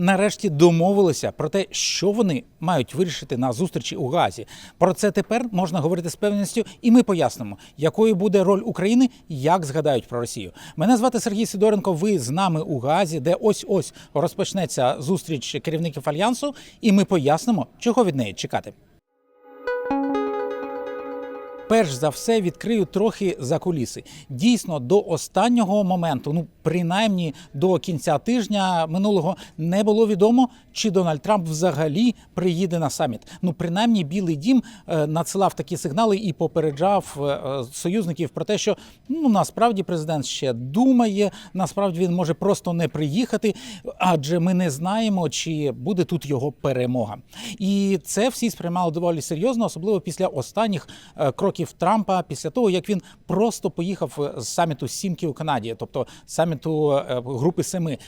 нарешті домовилися про те, що вони мають вирішити на зустрічі у Газі. Про це тепер можна говорити з певністю, і ми пояснимо, якою буде роль України, як згадають про Росію. Мене звати Сергій Сидоренко. Ви з нами у Газі, де ось ось розпочнеться зустріч керівників альянсу, і ми пояснимо, чого від неї чекати. Перш за все відкрию трохи за куліси. Дійсно, до останнього моменту, ну принаймні до кінця тижня минулого, не було відомо, чи Дональд Трамп взагалі приїде на саміт. Ну, принаймні, Білий Дім е, надсилав такі сигнали і попереджав е, е, союзників про те, що ну насправді президент ще думає, насправді він може просто не приїхати, адже ми не знаємо, чи буде тут його перемога. І це всі сприймали доволі серйозно, особливо після останніх кроків Трампа, після того як він просто поїхав з саміту Сімки у Канаді, тобто саміту групи Семи.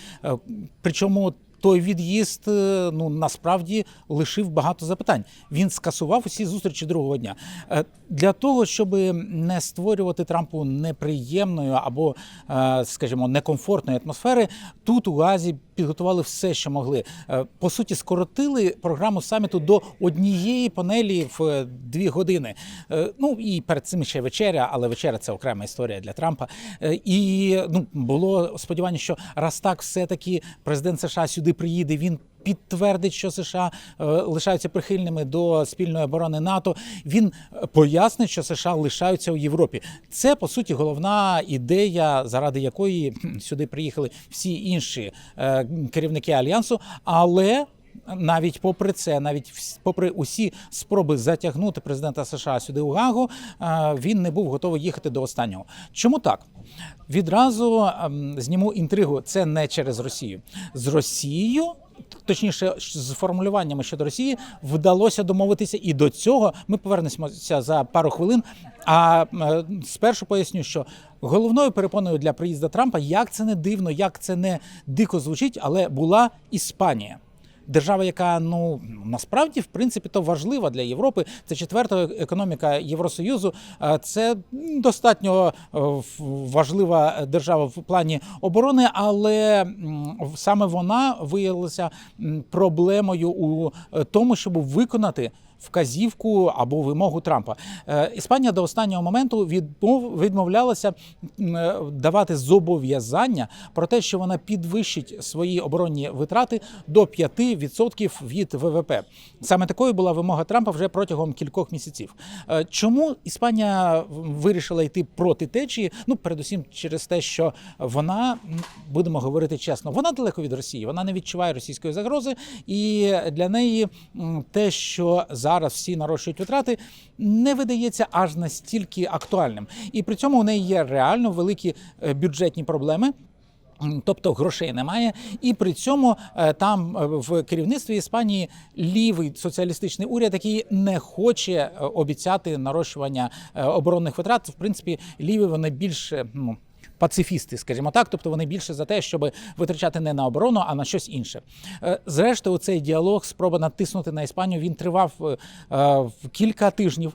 Причому той від'їзд е, ну насправді лишив багато запитань. Він скасував усі зустрічі другого дня Е, для того, щоб не створювати Трампу неприємної або, е, скажімо, некомфортної атмосфери. Тут у Газі підготували все, що могли. Е, По суті, скоротили програму саміту до однієї панелі в е, дві години. Е, Ну і перед цим ще вечеря, але вечеря це окрема історія для Трампа. І ну було сподівання, що раз так все таки президент США сюди приїде. Він підтвердить, що США е, лишаються прихильними до спільної оборони НАТО. Він е, пояснить, що США лишаються у Європі. Це по суті головна ідея, заради якої сюди приїхали всі інші е, керівники альянсу. Але навіть попри це, навіть попри усі спроби затягнути президента США сюди у Гагу, він не був готовий їхати до останнього. Чому так? Відразу ем, зніму інтригу. Це не через Росію. З Росією. Точніше, з формулюваннями щодо Росії вдалося домовитися, і до цього ми повернемося за пару хвилин. А е, спершу поясню, що головною перепоною для приїзду Трампа, як це не дивно, як це не дико звучить, але була Іспанія. Держава, яка ну насправді в принципі то важлива для Європи. Це четверта економіка Євросоюзу. Е, Це достатньо е, важлива держава в плані оборони, але саме вона виявилася проблемою у е, тому, щоб виконати. Вказівку або вимогу Трампа Е, Іспанія до останнього моменту відмов відмовлялася е, давати зобов'язання про те, що вона підвищить свої оборонні витрати до 5% від ВВП. Саме такою була вимога Трампа вже протягом кількох місяців. Е, Чому Іспанія вирішила йти проти течії? Ну, передусім через те, що вона будемо говорити чесно, вона далеко від Росії, вона не відчуває російської загрози, і для неї те, що зараз всі нарощують витрати, не видається аж настільки актуальним. І при цьому у неї є реально великі е, бюджетні проблеми. Тобто грошей немає, і при цьому е, там е, в керівництві Іспанії лівий соціалістичний уряд, який не хоче обіцяти нарощування оборонних витрат. В принципі, ліві вони більше ну. Пацифісти, скажімо так, тобто вони більше за те, щоб витрачати не на оборону, а на щось інше. Е, Зрештою, цей діалог, спроба натиснути на Іспанію, він тривав е, е, в кілька тижнів.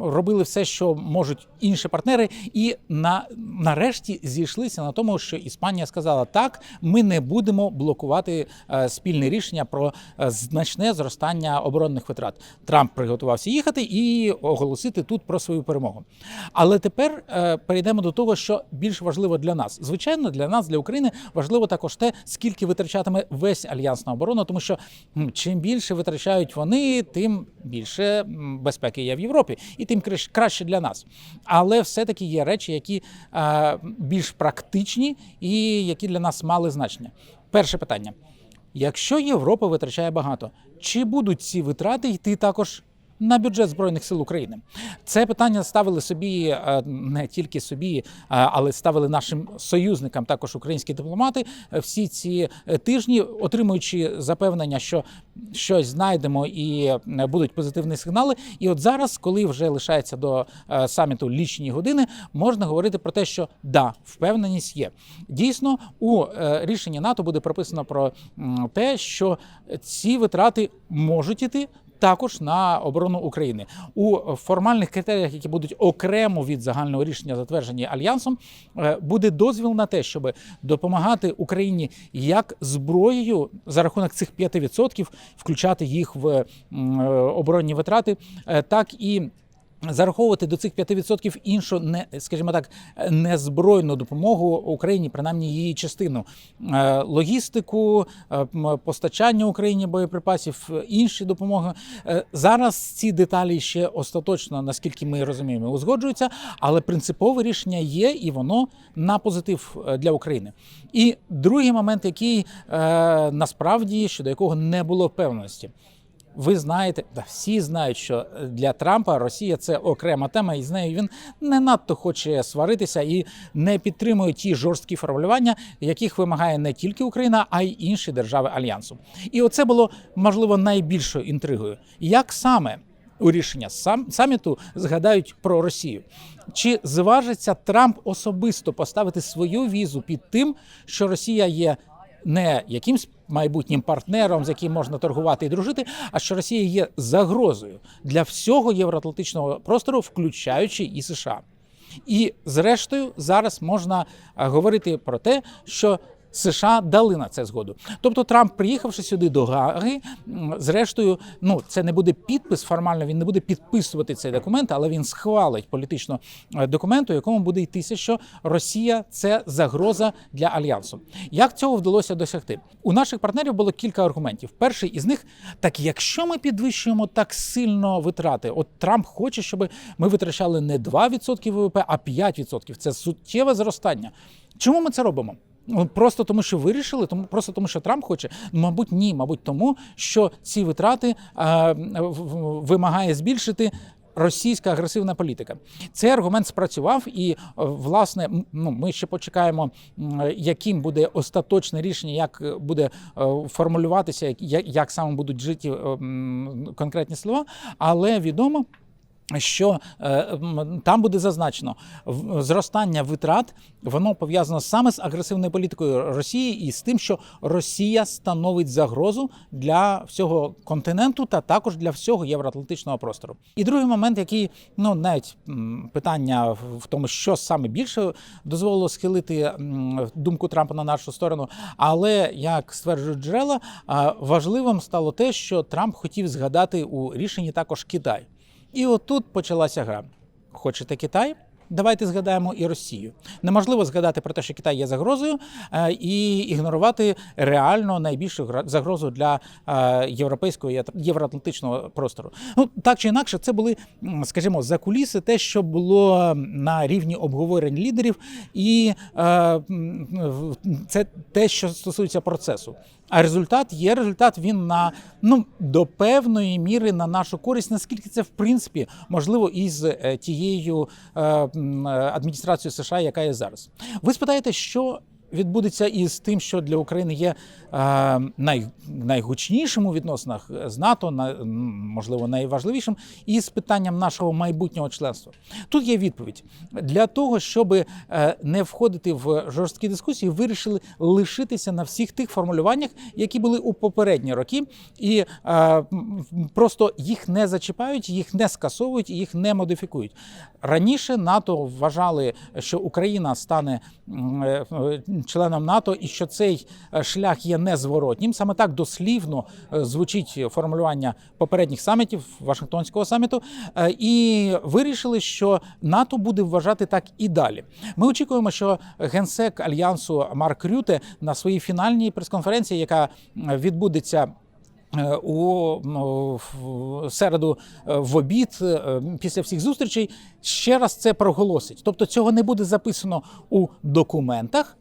Робили все, що можуть інші партнери, і на нарешті зійшлися на тому, що Іспанія сказала: так, ми не будемо блокувати спільне рішення про значне зростання оборонних витрат. Трамп приготувався їхати і оголосити тут про свою перемогу. Але тепер перейдемо до того, що більш важливо для нас. Звичайно, для нас, для України, важливо також те, скільки витрачатиме весь альянс на оборону, тому що чим більше витрачають вони, тим більше безпеки є в Європі, і тим краще для нас. Але все-таки є речі, які більш практичні і які для нас мали значення. Перше питання: якщо Європа витрачає багато, чи будуть ці витрати йти також? На бюджет збройних сил України це питання ставили собі е, не тільки собі, е, але ставили нашим союзникам, також українські дипломати. е, Всі ці тижні, отримуючи запевнення, що щось знайдемо і будуть позитивні сигнали. І от зараз, коли вже лишається до саміту лічні години, можна говорити про те, що да, впевненість є. Дійсно, у рішенні НАТО буде прописано про те, що ці витрати можуть іти. Також на оборону України. У формальних критеріях, які будуть окремо від загального рішення, затверджені альянсом, е, буде дозвіл на те, щоб допомагати Україні як зброєю за рахунок цих 5%, включати їх в е, оборонні витрати, е, так і Зараховувати до цих 5% іншу, не скажімо так, незбройну допомогу Україні, принаймні її частину Е, логістику, е, постачання Україні боєприпасів, е, інші допомоги. Зараз ці деталі ще остаточно, наскільки ми розуміємо, узгоджуються, але принципове рішення є, і воно на позитив для України. І другий момент, який насправді щодо якого не було впевненості. Ви знаєте, да, всі знають, що для Трампа Росія це окрема тема, і з нею він не надто хоче сваритися і не підтримує ті жорсткі формулювання, яких вимагає не тільки Україна, а й інші держави альянсу. І оце було можливо найбільшою інтригою. Як саме у рішення сам саміту згадають про Росію? Чи зважиться Трамп особисто поставити свою візу під тим, що Росія є не якимсь майбутнім партнером, з яким можна торгувати і дружити, а що Росія є загрозою для всього євроатлантичного простору, включаючи і США. І зрештою зараз можна е, говорити про те, що США дали на це згоду. Тобто Трамп, приїхавши сюди до Гаги, зрештою, ну це не буде підпис формально, він не буде підписувати цей документ, але він схвалить політично е, документ, у якому буде йтися, що Росія це загроза для альянсу. Як цього вдалося досягти? У наших партнерів було кілька аргументів. Перший із них так, якщо ми підвищуємо так сильно витрати, от Трамп хоче, щоб ми витрачали не 2% ВВП, а 5%. Це суттєве зростання. Чому ми це робимо? Ну, Просто тому, що вирішили, тому просто тому, що Трамп хоче. Мабуть, ні, мабуть, тому що ці витрати е, в- в- вимагає збільшити. Російська агресивна політика цей аргумент спрацював, і е, власне ну ми ще почекаємо, яким буде остаточне рішення, як е, буде е, формулюватися, як, як- саме будуть житі е, конкретні слова, але відомо. Що е, там буде зазначено зростання витрат, воно пов'язано саме з агресивною політикою Росії і з тим, що Росія становить загрозу для всього континенту та також для всього євроатлантичного простору. І другий момент, який ну навіть питання в тому, що саме більше дозволило схилити думку Трампа на нашу сторону. Але як стверджують джерела, важливим стало те, що Трамп хотів згадати у рішенні також Китай. І отут почалася гра. Хочете Китай? Давайте згадаємо і Росію. Неможливо згадати про те, що Китай є загрозою, е, і ігнорувати реально найбільшу загрозу для е, європейського євроатлантичного простору. Ну так чи інакше, це були, скажімо, закуліси, те, що було на рівні обговорень лідерів, і е, це те, що стосується процесу. А результат є результат. Він на ну до певної міри на нашу користь, наскільки це в принципі можливо із тією е, е, США, яка є зараз. Ви спитаєте, що відбудеться із тим, що для України є е, най, найгучнішим у відносинах з НАТО, на, можливо, найважливішим, і з питанням нашого майбутнього членства. Тут є відповідь для того, щоб е, не входити в жорсткі дискусії, вирішили лишитися на всіх тих формулюваннях, які були у попередні роки, і е, просто їх не зачіпають, їх не скасовують, їх не модифікують. Раніше НАТО вважали, що Україна стане членом НАТО, і що цей е, шлях є незворотнім. Саме так дослівно е, звучить формулювання попередніх самітів Вашингтонського саміту, Е, і вирішили, що НАТО буде вважати так і далі. Ми очікуємо, що генсек альянсу Марк Рюте на своїй фінальній прес-конференції, яка відбудеться. У середу в обід після всіх зустрічей ще раз це проголосить. Тобто цього не буде записано у документах,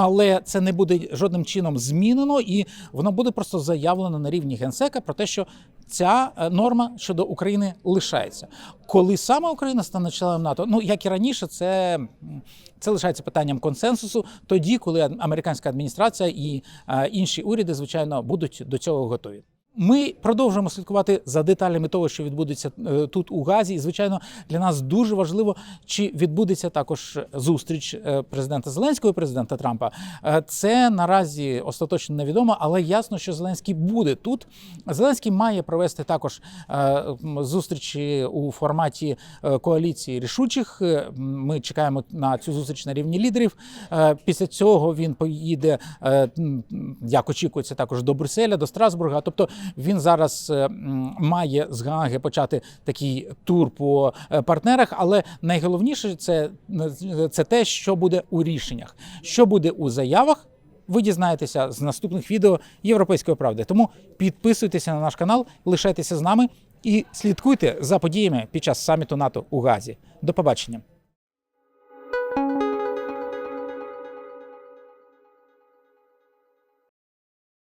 але це не буде жодним чином змінено, і воно буде просто заявлено на рівні генсека про те, що ця е, норма щодо України лишається. Коли саме Україна стане членом НАТО, ну як і раніше, це, це лишається питанням консенсусу. Тоді, коли американська адміністрація і е, інші уряди, звичайно, будуть до цього готові. Ми продовжуємо слідкувати за деталями того, що відбудеться е, тут у Газі. І звичайно, для нас дуже важливо, чи відбудеться також зустріч е, президента Зеленського і президента Трампа. Е, Це наразі остаточно невідомо, але ясно, що Зеленський буде тут. Зеленський має провести також зустрічі у форматі коаліції рішучих. Ми чекаємо на цю зустріч на рівні лідерів. Після цього він поїде, як очікується, також до Брюсселя, до Страсбурга. Тобто він зараз е, має з Гааги почати такий тур по е, партнерах. Але найголовніше це, е, це те, що буде у рішеннях, що буде у заявах. Ви дізнаєтеся з наступних відео Європейської правди. Тому підписуйтеся на наш канал, лишайтеся з нами і слідкуйте за подіями під час саміту НАТО у Газі. До побачення.